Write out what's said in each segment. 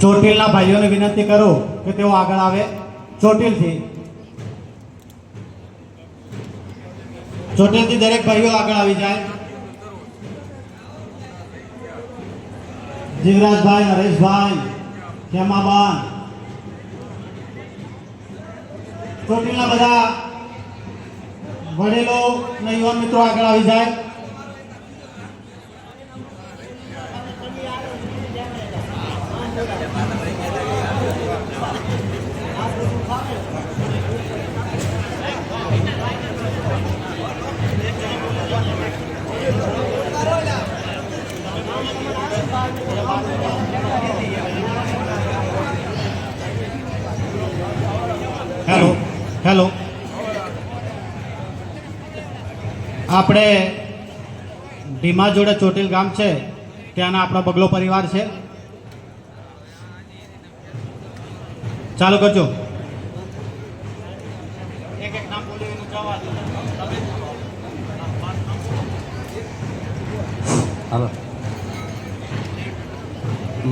ચોટીલના ભાઈઓને વિનંતી કરું કે તેઓ આગળ આવે. ચોટીલથી. ચોટીલથી દરેક ભાઈઓ આગળ આવી જાય. જીવરાજભાઈ હરેશભાઈ ખેમાબાન. ચોટીલના બધા વડીલો અને યુવાન મિત્રો આગળ આવી જાય. હેલો. આપણે ભીમા જોડે ચોટીલ ગામ છે ત્યાંના આપણો બગલો પરિવાર છે. ચાલુ કરજો. એક એક નામ બોલ્યું એનું જવા દો. હાલો.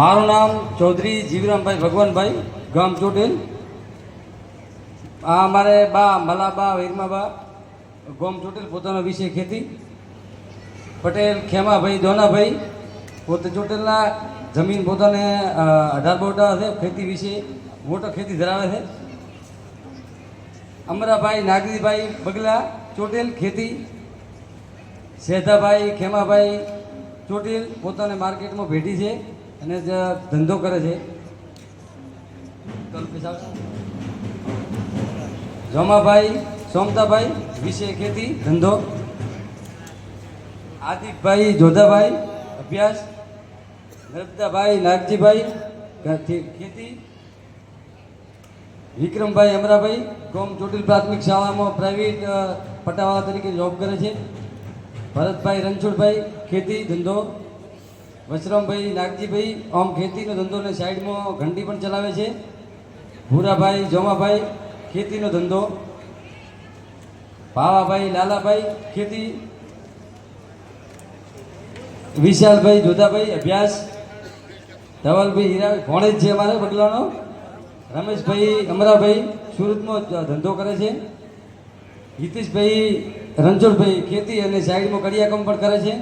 મારું નામ ચૌધરી જીવરામભાઈ ભગવાનભાઈ ગામ ચોટેલ. આ અમારે બા મલાબા વીરમાબા ગોમ ચોટેલ પોતાનો વિષય ખેતી. પટેલ, ખેમાભાઈ દોનાભાઈ પોતે ચોટેલના જમીન પોતાને અઢાર બોટા છે, ખેતી વિશે મોટો ખેતી ધરાવે છે. અમરાભાઈ, નાગરીભાઈ, બગલા, ચોટેલ, ખેતી. શેધાભાઈ ખેમાભાઈ, ચોટીલ પોતાને માર્કેટમાં ભેટી છે અને ધંધો કરે છે. જોમાભાઈ, સોમતાભાઈ, વિશે ખેતી, ધંધો. આદિપભાઈ જોધાભાઈ, અભ્યાસ. નર્મદાભાઈ, નાગજીભાઈ ખેતી. વિક્રમભાઈ, અમરાભાઈ, કોમ ચોટીલ પ્રાથમિક શાળામાં પ્રાઇવેટ પટાવાળા તરીકે જોબ કરે છે. ભરતભાઈ, રણછોડભાઈ, ખેતી, ધંધો. વશરામભાઈ નાગજીભાઈ, આમ ખેતીનો ધંધો ને સાઈડમાં ઘંટી પણ ચલાવે છે. ભૂરાભાઈ, જોમાભાઈ ખેતીનો ધંધો. ભાવાભાઈ, લાલાભાઈ, ખેતી. વિશાલભાઈ જોધાભાઈ અભ્યાસ. ધવલભાઈ હીરાભાઈ ભોણેજ છે અમારે બગલાનો. રમેશભાઈ, અમરાભાઈ સુરતનો ધંધો કરે છે. હિતેશભાઈ, રણછોડભાઈ ખેતી અને સાઈડમાં કડિયાકમ પણ કરે છે.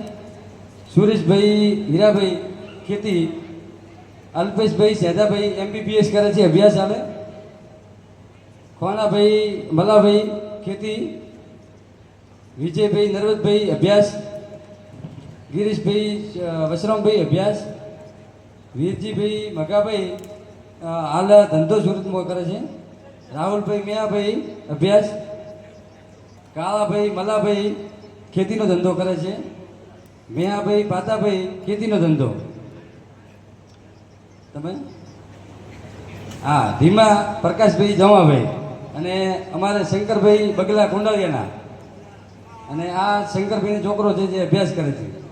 સુરેશભાઈ, હીરાભાઈ ખેતી. અલ્પેશભાઈ સેદાભાઈ એમબીબીએસ કરે છે, અભ્યાસ હાલે. ખોનાભાઈ મલાભાઈ ખેતી, વિજયભાઈ નરવતભાઈ અભ્યાસ, ગિરીશભાઈ વસરામભાઈ, અભ્યાસ, વીરજીભાઈ, મગાભાઈ હાલ ધંધો સુરતમાં કરે છે. રાહુલભાઈ, મિયાભાઈ, અભ્યાસ, કાળાભાઈ મલાભાઈ ખેતીનો ધંધો કરે છે. મેહાભાઈ પાતાભાઈ, ખેતીનો ધંધો. તમે? હા, ધીમા પ્રકાશભાઈ જમાભાઈ. અને અમારે શંકરભાઈ બગલા કુંડાળિયાના અને આ શંકરભાઈનો છોકરો છે જે અભ્યાસ કરે છે.